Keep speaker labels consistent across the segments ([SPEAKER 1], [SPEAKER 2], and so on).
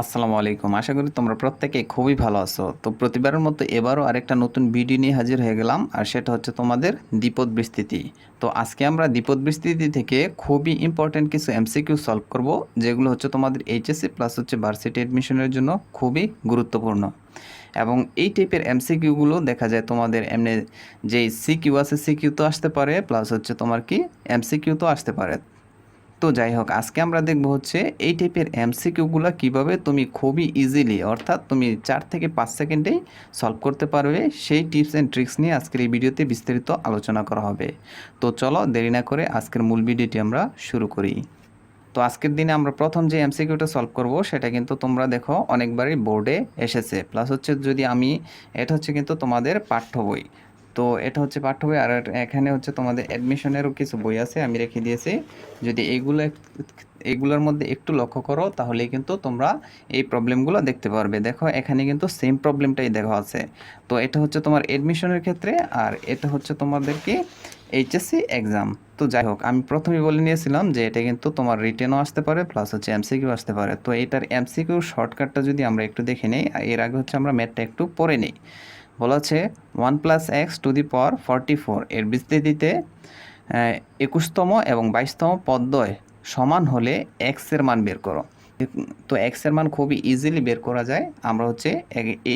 [SPEAKER 1] আসসালামু আলাইকুম। আশা করি তোমরা প্রত্যেকে খুবই ভালো আছো। তো প্রতিবারের মতো এবারও আরেকটা নতুন ভিডিও নিয়ে হাজির হয়ে গেলাম, আর সেটা হচ্ছে তোমাদের দ্বিপদ বিস্তৃতি। তো আজকে আমরা দ্বিপদ বিস্তৃতি থেকে খুবই ইম্পর্টেন্ট কিছু এমসিকিউ সলভ করব, যেগুলো হচ্ছে তোমাদের এইচএসসি প্লাস হচ্ছে ভার্সিটি অ্যাডমিশনের জন্য খুবই গুরুত্বপূর্ণ। এবং এই টাইপের এমসিকিউগুলো দেখা যায় তোমাদের এমনি যেই সিকিউ আছে সিকিউ তো আসতে পারে প্লাস হচ্ছে তোমার কি এমসিকিউ তো আসতে পারে। তো যাই হোক আজকে আমরা দেখব হচ্ছে এই টাইপের এমসিকিউগুলো কীভাবে তুমি খুবই ইজিলি অর্থাৎ তুমি চার থেকে পাঁচ সেকেন্ডেই সলভ করতে পারবে। সেই টিপস অ্যান্ড ট্রিক্স নিয়ে আজকের এই ভিডিওতে বিস্তারিত আলোচনা করা হবে। তো চলো দেরি না করে আজকের মূল ভিডিওটি আমরা শুরু করি। তো আজকের দিনে আমরা প্রথম যে এমসিকিউটা সলভ করব, সেটা কিন্তু তোমরা দেখো অনেকবারই বোর্ডে এসেছে। প্লাস হচ্ছে যদি আমি, এটা হচ্ছে কিন্তু তোমাদের পাঠ্য বই। তো এটা হচ্ছে পাঠ্য বই, আর এখানে হচ্ছে তোমাদের অ্যাডমিশনেরও কিছু বই আছে, আমি রেখে দিয়েছি। যদি এইগুলো এক- এগুলোর মধ্যে একটু লক্ষ্য করো তাহলে কিন্তু তোমরা এই প্রবলেমগুলো দেখতে পারবে। দেখো, এখানে কিন্তু সেম প্রবলেমটাই দেখা আছে। তো এটা হচ্ছে তোমার অ্যাডমিশনের ক্ষেত্রে, আর এটা হচ্ছে তোমাদেরকে এইচএসসি এক্সাম তো যাই হোক, আমি প্রথমে বলে নিয়েছিলাম যে এটা কিন্তু তোমার রিটেনও আসতে পারে প্লাস হচ্ছে এমসিকিউ আসতে পারে। তো এটার এমসিকিউ শর্টকাটটা যদি আমরা একটু দেখে নিই, এর আগে হচ্ছে আমরা ম্যাথটা একটু পড়ে নিই। বলা হচ্ছে one plus x two the power forty four. এর বিস্তৃতিতে একুশতম এবং বাইশতম পদ্ময় সমান হলে এক্সের মান বের করো। তো এক্সের মান খুবই ইজিলি বের করা যায়। আমরা হচ্ছে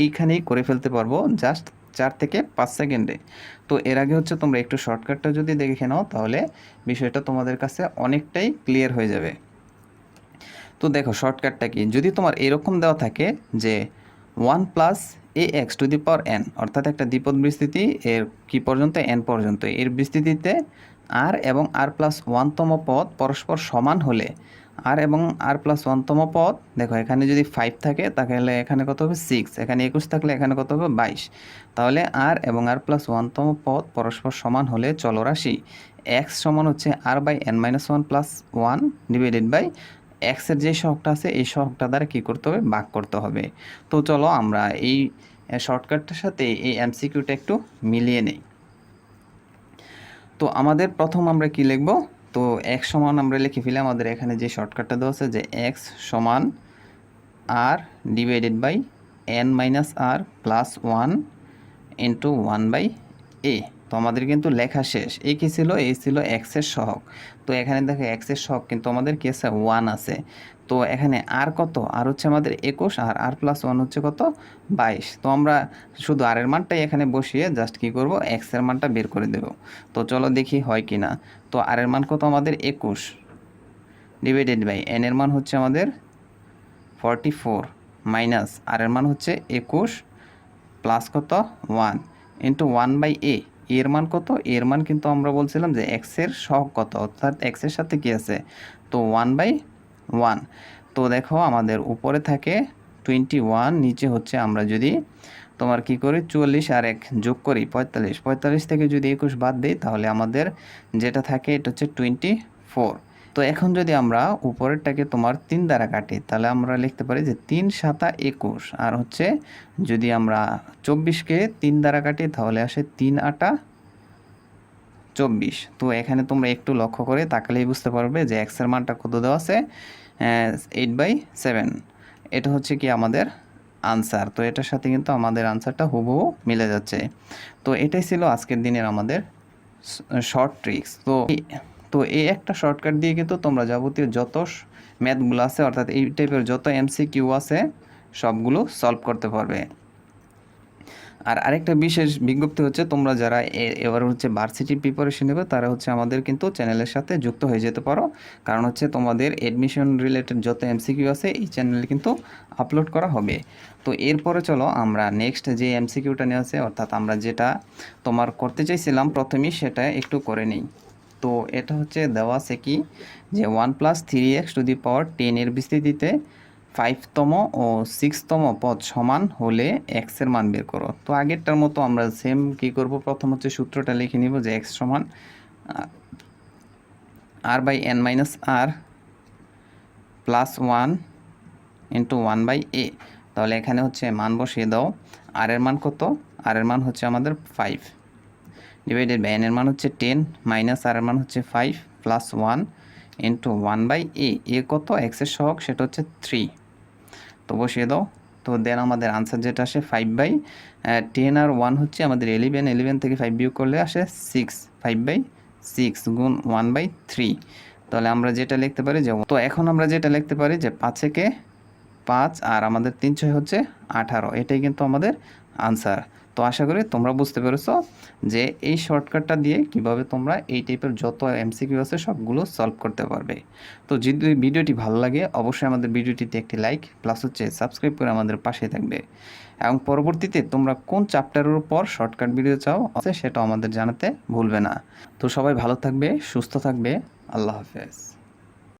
[SPEAKER 1] এইখানেই করে ফেলতে পারব জাস্ট চার থেকে পাঁচ সেকেন্ডে। তো এর আগে হচ্ছে তোমরা একটু শর্টকাটটা যদি দেখে নাও, তাহলে বিষয়টা তোমাদের কাছে অনেকটাই ক্লিয়ার হয়ে যাবে। তো দেখো শর্টকাটটা কি? যদি তোমার এরকম দেওয়া থাকে যে one plus a x two the power n অর্থাৎ একটা দ্বিপদ বিস্তৃতি এর কি পর্যন্ত? এন পর্যন্ত। এর বিস্তৃতিতে আর এবং আর প্লাস ওয়ানতম পদ পরস্পর সমান হলে আর এবং আর প্লাস ওয়ানতম পদ, দেখো এখানে যদি ফাইভ থাকে, তাহলে এখানে কত হবে? সিক্স এখানে একুশ থাকলে এখানে কত হবে? বাইশ। তাহলে আর এবং আর প্লাস ওয়ানতম পদ পরস্পর সমান হলে চলরাশি এক্স সমান হচ্ছে r by n minus one plus one divided by এক্সের যে সহগটা আছে, এই সহগটা দ্বারা কী করতে হবে? ভাগ করতে হবে। তো চলো আমরা এই শর্টকাটটার সাথে এই এমসিকিউটা একটু মিলিয়ে নেই। তো আমাদের প্রথম আমরা কি লিখব? তো এক্স সমান আমরা লিখে ফেলে, আমাদের এখানে যে শর্টকাটটা দেওয়া আছে, যে এক্স সমান r divided by n minus r plus one into one by a তো আমাদের কিন্তু লেখা শেষ। এই কী ছিল? এই ছিল এক্সের সহগ। তো এখানে দেখো এক্সের সহগ কিন্তু আমাদের কি আছে? ওয়ান আছে। তো এখানে আর কত? আর হচ্ছে আমাদের একুশ আর আর প্লাস ওয়ান হচ্ছে কত? বাইশ। তো আমরা শুধু আর এর মানটাই এখানে বসিয়ে জাস্ট কি করব? এক্সের মানটা বের করে দেব। তো চলো দেখি হয় কি না। তো আর এর মান কত আমাদের? একুশ। ডিভাইডেড বাই এন এর মান হচ্ছে আমাদের ফর্টি ফোর মাইনাস আর এর মান হচ্ছে একুশ প্লাস কত? One into one by a এর মান কত? এর মান কিন্তু আমরা বলছিলাম যে এক্সের সহগ কত? অর্থাৎ এক্সের সাথে কি আছে? তো ওয়ান বাই ওয়ান তো দেখো আমাদের উপরে থাকে টোয়েন্টি ওয়ান নিচে হচ্ছে আমরা যদি তোমার কি করি? চুয়াল্লিশ আর এক যোগ করি পঁয়তাল্লিশ। পঁয়তাল্লিশ থেকে যদি একুশ বাদ দিই, তাহলে আমাদের যেটা থাকে, এটা হচ্ছে টোয়েন্টি ফোর তো এখন যদি আমরা উপরেরটাকে তোমার তিন দ্বারা কাটি, তাহলে আমরা লিখতে পারি যে তিন সাতা একুশ। আর হচ্ছে যদি আমরা চব্বিশকে তিন দ্বারা কাটি, তাহলে আসে তিন আটা চব্বিশ। তো এখানে তোমরা একটু লক্ষ্য করে তাকালেই বুঝতে পারবে যে এক্সের মানটা কত দেওয়া আছে? এইট বাই সেভেন এটা হচ্ছে কি আমাদের আনসার তো এটার সাথে কিন্তু আমাদের আনসারটা হুবহু মিলে যাচ্ছে। তো এটাই ছিল আজকের দিনের আমাদের শর্ট ট্রিক্স তো তো এই একটা শর্টকাট দিয়ে কিন্তু তোমরা যাবতীয় যত ম্যাথগুলো আছে, অর্থাৎ এই টাইপের যত এমসিকিউ আছে, সবগুলো সলভ করতে পারবে। আর আরেকটা বিশেষ বিজ্ঞপ্তি হচ্ছে, তোমরা যারা এবার হচ্ছে ভার্সিটি প্রিপারেশন নেবে, তারা হচ্ছে আমাদের কিন্তু চ্যানেলের সাথে যুক্ত হয়ে যেতে পারো। কারণ হচ্ছে তোমাদের এডমিশন রিলেটেড যত এমসিকিউ আছে, এই চ্যানেলে কিন্তু আপলোড করা হবে। তো এরপরে চলো আমরা নেক্সট যে এমসিকিউটা নিয়ে আছে, অর্থাৎ আমরা যেটা তোমার করতে চাইছিলাম প্রথমেই সেটা একটু করে নিই। তো এটা হচ্ছে দেওয়া আছে কি যে one plus three x two the power টেনের বিস্তৃতিতে ফাইভতম ও সিক্সতম পদ সমান হলে এক্সের মান বের করো। তো আগেরটার মতো আমরা সেম কি করব? প্রথম হচ্ছে সূত্রটা লিখে নিব যে এক্স সমান r by n minus r plus one into one by a তাহলে এখানে হচ্ছে মান বসিয়ে দাও। আর এর মান কত? আর এর মান হচ্ছে আমাদের ফাইভ ডিভাইডেড বাই এন এর মান হচ্ছে টেন মাইনাস আর এর মান হচ্ছে five plus one into one by a এ কত? এক্সের সহগ, সেটা হচ্ছে থ্রি তো বসিয়ে দাও। তো দেন আমাদের আনসার যেটা আসে ফাইভ বাই টেন আর ওয়ান হচ্ছে আমাদের এলিভেন এলিভেন থেকে ফাইভ বিয়োগ করলে আসে সিক্স ফাইভ বাই সিক্স গুণ ওয়ান বাই থ্রি তাহলে আমরা যেটা লিখতে পারি যে, তো এখন আমরা যেটা লিখতে পারি যে পাঁচেকে পাঁচ আর আমাদের তিন ছয় হচ্ছে আঠারো। এটাই কিন্তু আমাদের আনসার তো আশা করি তোমরা বুঝতে পেরেছ যে এই শর্টকাটটা দিয়ে কীভাবে তোমরা এই টাইপের যত এমসিকিউ আছে সবগুলো সলভ করতে পারবে। তো যদি ভিডিওটি ভালো লাগে, অবশ্যই আমাদের ভিডিওটিতে একটি লাইক প্লাস হচ্ছে সাবস্ক্রাইব করে আমাদের পাশে থাকবে। এবং পরবর্তীতে তোমরা কোন চ্যাপ্টারের উপর শর্টকাট ভিডিও চাও, আছে সেটা আমাদের জানাতে ভুলবে না। তো সবাই ভালো থাকবে, সুস্থ থাকবে, আল্লাহ হাফেজ।